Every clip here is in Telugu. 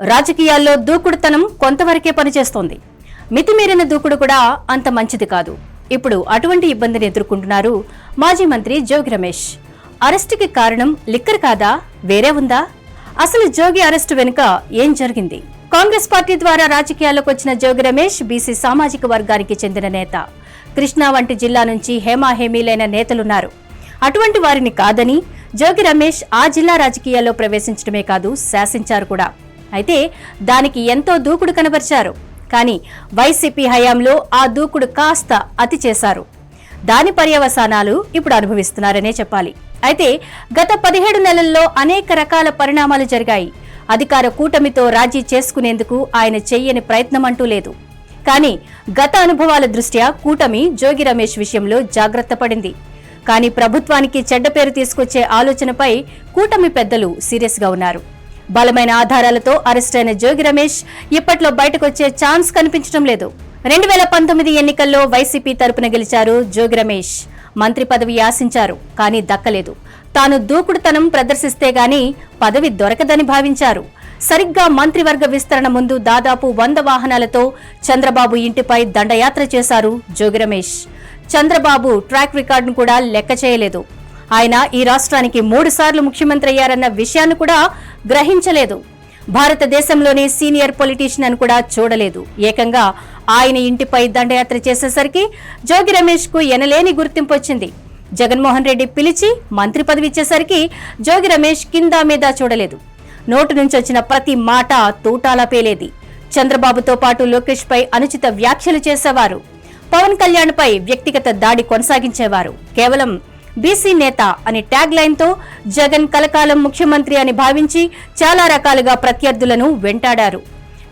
రాజకీయాల్లో దూకుడుతనం కొంతవరకే పనిచేస్తోంది. మితిమీరిన దూకుడు కూడా అంత మంచిది కాదు. ఇప్పుడు అటువంటి ఇబ్బందిని ఎదుర్కొంటున్నారు మాజీ మంత్రి జోగి రమేష్. అరెస్టుకి కారణం లిక్కర్ కాదా? వేరే ఉందా? అసలు జోగి అరెస్టు వెనుక ఏం జరిగింది? కాంగ్రెస్ పార్టీ ద్వారా రాజకీయాల్లోకి వచ్చిన జోగి రమేష్ బీసీ సామాజిక వర్గానికి చెందిన నేత. కృష్ణా వంటి జిల్లా నుంచి హేమాహేమీలైన నేతలున్నారు. అటువంటి వారిని కాదని జోగి రమేష్ ఆ జిల్లా రాజకీయాల్లో ప్రవేశించడమే కాదు శాసించారు కూడా. అయితే దానికి ఎంతో దూకుడు కనబరిచారు. కానీ వైసీపీ హయాంలో ఆ దూకుడు కాస్త అతి చేశారు. దాని పర్యవసానాలు ఇప్పుడు అనుభవిస్తున్నారనే చెప్పాలి. అయితే గత పదిహేడు నెలల్లో అనేక రకాల పరిణామాలు జరిగాయి. అధికార కూటమితో రాజీ చేసుకునేందుకు ఆయన చెయ్యని ప్రయత్నం అంటూ లేదు. కానీ గత అనుభవాల దృష్ట్యా కూటమి జోగి రమేష్ విషయంలో జాగ్రత్త పడింది. కానీ ప్రభుత్వానికి చెడ్డ పేరు తీసుకొచ్చే ఆలోచనపై కూటమి పెద్దలు సీరియస్గా ఉన్నారు. బలమైన ఆధారాలతో అరెస్టైన జోగి రమేష్ ఇప్పట్లో బయటకొచ్చే ఛాన్స్ కనిపించడం లేదు. రెండు వేల పంతొమ్మిది ఎన్నికల్లో వైసీపీ తరపున గెలిచారు జోగి రమేష్. మంత్రి పదవి ఆశించారు కానీ దక్కలేదు. తాను దూకుడుతనం ప్రదర్శిస్తే గాని పదవి దొరకదని భావించారు. సరిగ్గా మంత్రివర్గ విస్తరణ ముందు దాదాపు వంద వాహనాలతో చంద్రబాబు ఇంటిపై దండయాత్ర చేశారు జోగి రమేష్. చంద్రబాబు ట్రాక్ రికార్డును కూడా లెక్క చేయలేదు. ఆయన ఈ రాష్ట్రానికి మూడు సార్లు ముఖ్యమంత్రి అయ్యారన్న విషయాన్ని కూడా గ్రహించలేదు. భారతదేశంలోని సీనియర్ పొలిటీషియన్ అని కూడా చూడలేదు. ఏకంగా ఆయన ఇంటిపై దండయాత్ర చేసేసరికి జోగి రమేష్కు ఎనలేని గుర్తింపు వచ్చింది. జగన్మోహన్ రెడ్డి పిలిచి మంత్రి పదవి ఇచ్చేసరికి జోగి రమేష్ కింద మీద చూడలేదు. నోటు నుంచి వచ్చిన ప్రతి మాట తూటాలా పేలేది. చంద్రబాబుతో పాటు లోకేష్ పై అనుచిత వ్యాఖ్యలు చేసేవారు. పవన్ కళ్యాణ్ పై వ్యక్తిగత దాడి కొనసాగించేవారు. కేవలం బీసీ నేత అనే ట్యాగ్ లైన్తో జగన్ కలకాలం ముఖ్యమంత్రి అని భావించి చాలా రకాలుగా ప్రత్యర్థులను వెంటాడారు.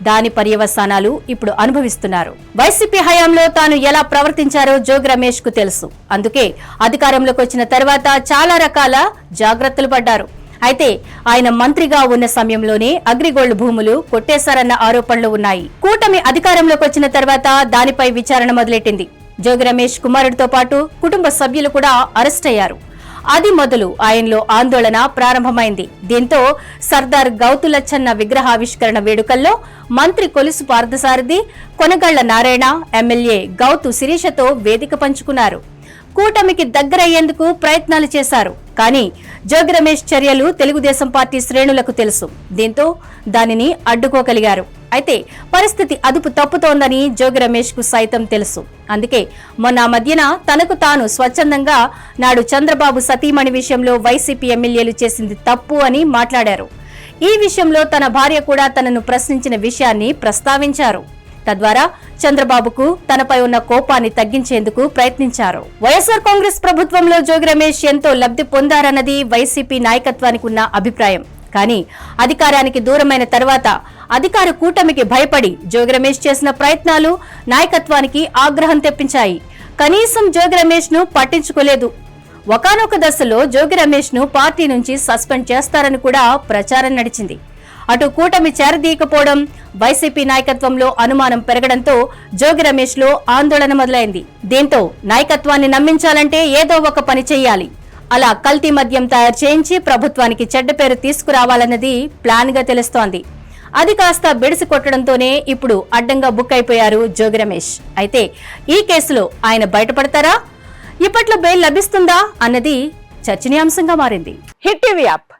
దాని పర్యవసానాలు ఇప్పుడు అనుభవిస్తున్నారు. వైసీపీ హయాంలో తాను ఎలా ప్రవర్తించారో జోగ్ రమేష్కు తెలుసు. అందుకే అధికారంలోకి వచ్చిన తర్వాత చాలా రకాల జాగ్రత్తలు పడ్డారు. అయితే ఆయన మంత్రిగా ఉన్న సమయంలోనే అగ్రిగోల్డ్ భూములు కొట్టేశారన్న ఆరోపణలు ఉన్నాయి. కూటమి అధికారంలోకి వచ్చిన తర్వాత దానిపై విచారణ మొదలెట్టింది. జోగి రమేష్ కుమారుడితో పాటు కుటుంబ సభ్యులు కూడా అరెస్ట్ అయ్యారు. అది మొదలు ఆయనలో ఆందోళన ప్రారంభమైంది. దీంతో సర్దార్ గౌతులచ్చన్న విగ్రహావిష్కరణ వేడుకల్లో మంత్రి కొలుసు పార్థసారథి కొనగళ్ళ నారాయణ ఎమ్మెల్యే గౌతు శిరీషతో వేదిక పంచుకున్నారు. కూటమికి దగ్గరయ్యేందుకు ప్రయత్నాలు చేశారు. కానీ జోగి రమేష్ చర్యలు తెలుగుదేశం పార్టీ శ్రేణులకు తెలుసు. దీంతో దానిని అడ్డుకోగలిగారు. అయితే పరిస్థితి అదుపు తప్పుతోందని జోగి రమేష్కు సైతం తెలుసు. అందుకే మొన్న మధ్యన తనకు తాను స్వచ్ఛందంగా నాడు చంద్రబాబు సతీమణి విషయంలో వైసీపీ ఎమ్మెల్యేలు చేసింది తప్పు అని మాట్లాడారు. ఈ విషయంలో తన భార్య కూడా తనను ప్రశ్నించిన విషయాన్ని ప్రస్తావించారు. తద్వారా చంద్రబాబుకు తనపై ఉన్న కోపాన్ని తగ్గించేందుకు ప్రయత్నించారు. వైఎస్ఆర్ కాంగ్రెస్ ప్రభుత్వంలో జోగి రమేష్ ఎంతో లబ్ధి పొందారన్నది వైసీపీ నాయకత్వానికి ఉన్న అభిప్రాయం. కానీ అధికారానికి దూరమైన తర్వాత అధికార కూటమికి భయపడి జోగి రమేష్ చేసిన ప్రయత్నాలు నాయకత్వానికి ఆగ్రహం తెప్పించాయి. కనీసం జోగి రమేష్ను పట్టించుకోలేదు. ఒకానొక దశలో జోగి రమేష్ను పార్టీ నుంచి సస్పెండ్ చేస్తారని కూడా ప్రచారం నడిచింది. అటు కూటమి చేరదీయకపోవడం వైసీపీ నాయకత్వంలో అనుమానం పెరగడంతో జోగి రమేష్లో ఆందోళన మొదలైంది. దీంతో నాయకత్వాన్ని నమ్మించాలంటే ఏదో ఒక పని చేయాలి. అలా కల్తీ మద్యం తయారు చేయించి ప్రభుత్వానికి చెడ్డ పేరు తీసుకురావాలన్నది ప్లాన్గా తెలుస్తోంది. అది కాస్త బెడిసి కొట్టడంతోనే ఇప్పుడు అడ్డంగా బుక్ అయిపోయారు జోగి రమేష్. అయితే ఈ కేసులో ఆయన బయటపడతారా? ఇప్పట్లో బెయిల్ లభిస్తుందా? అన్నది చర్చనీయాంశంగా మారింది. Hit TV app.